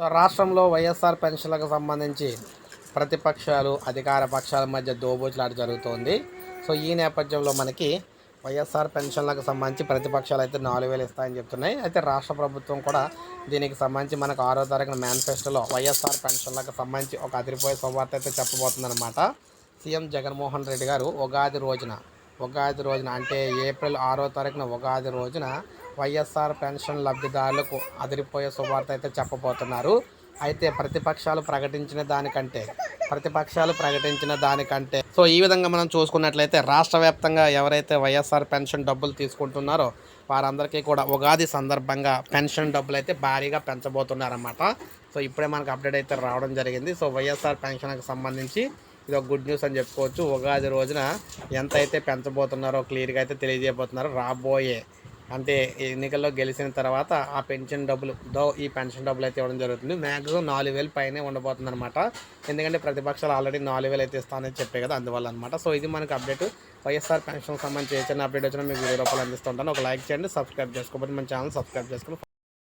So రాష్ట్రంలో వైఎస్ఆర్ పెన్షన్లకు సంబంధించి ప్రతిపక్షాలు అధికార పక్షాల మధ్య దోబోచులాట జరుగుతోంది. సో ఈ నేపథ్యంలో మనకి వైఎస్ఆర్ పెన్షన్లకు సంబంధించి ప్రతిపక్షాలు అయితే నాలుగు వేలు ఇస్తాయని చెప్తున్నాయి. అయితే రాష్ట్ర ప్రభుత్వం కూడా దీనికి సంబంధించి మనకు ఆరో తారీఖున మేనిఫెస్టోలో వైఎస్ఆర్ పెన్షన్లకు సంబంధించి ఒక అదిరిపోయే శుభార్త అయితే చెప్పబోతుందన్నమాట. సీఎం జగన్మోహన్ రెడ్డి గారు ఉగాది రోజున ఉగాది రోజున అంటే ఏప్రిల్ ఆరో తారీఖున ఉగాది రోజున వైఎస్ఆర్ పెన్షన్ లబ్ధిదారులకు అదిరిపోయే శుభార్త అయితే చెప్పబోతున్నారు. అయితే ప్రతిపక్షాలు ప్రకటించిన దానికంటే ప్రతిపక్షాలు ప్రకటించిన దానికంటే సో ఈ విధంగా మనం చూసుకున్నట్లయితే రాష్ట్ర వ్యాప్తంగా ఎవరైతే వైఎస్ఆర్ పెన్షన్ డబ్బులు తీసుకుంటున్నారో వారందరికీ కూడా ఉగాది సందర్భంగా పెన్షన్ డబ్బులు అయితే భారీగా పెంచబోతున్నారన్నమాట. సో ఇప్పుడే మనకు అప్డేట్ అయితే రావడం జరిగింది. సో వైఎస్ఆర్ పెన్షన్కి సంబంధించి ఇది ఒక గుడ్ న్యూస్ అని చెప్పుకోవచ్చు. ఉగాది రోజున ఎంత అయితే పెంచబోతున్నారో క్లియర్గా అయితే తెలియజేయబోతున్నారు రాబోయే అంటే ఎన్నికల్లో గెలిచిన తర్వాత ఆ పెన్షన్ డబ్బులు దో ఈ పెన్షన్ డబ్బులు అయితే ఇవ్వడం జరుగుతుంది. మ్యాక్సిమం నాలుగు వేలు పైనే ఉండబోతుంది అనమాట ఎందుకంటే ప్రతిపక్షాలు ఆల్రెడీ నాలుగు వేలు అయితే ఇస్తానని చెప్పే కదా అందువల్ల అనమాట సో ఇది మనకు అప్డేట్. వైఎస్ఆర్ పెన్షన్ సంబంధించి ఏ చిన్న అప్డేట్ వచ్చినా మీకు వీడియో రూపాయలు అందిస్తుంటాను ఒక లైక్ చేయండి సబ్స్క్రైబ్ చేసుకోకపోతే మన ఛానల్ సబ్స్క్రైబ్ చేసుకోండి.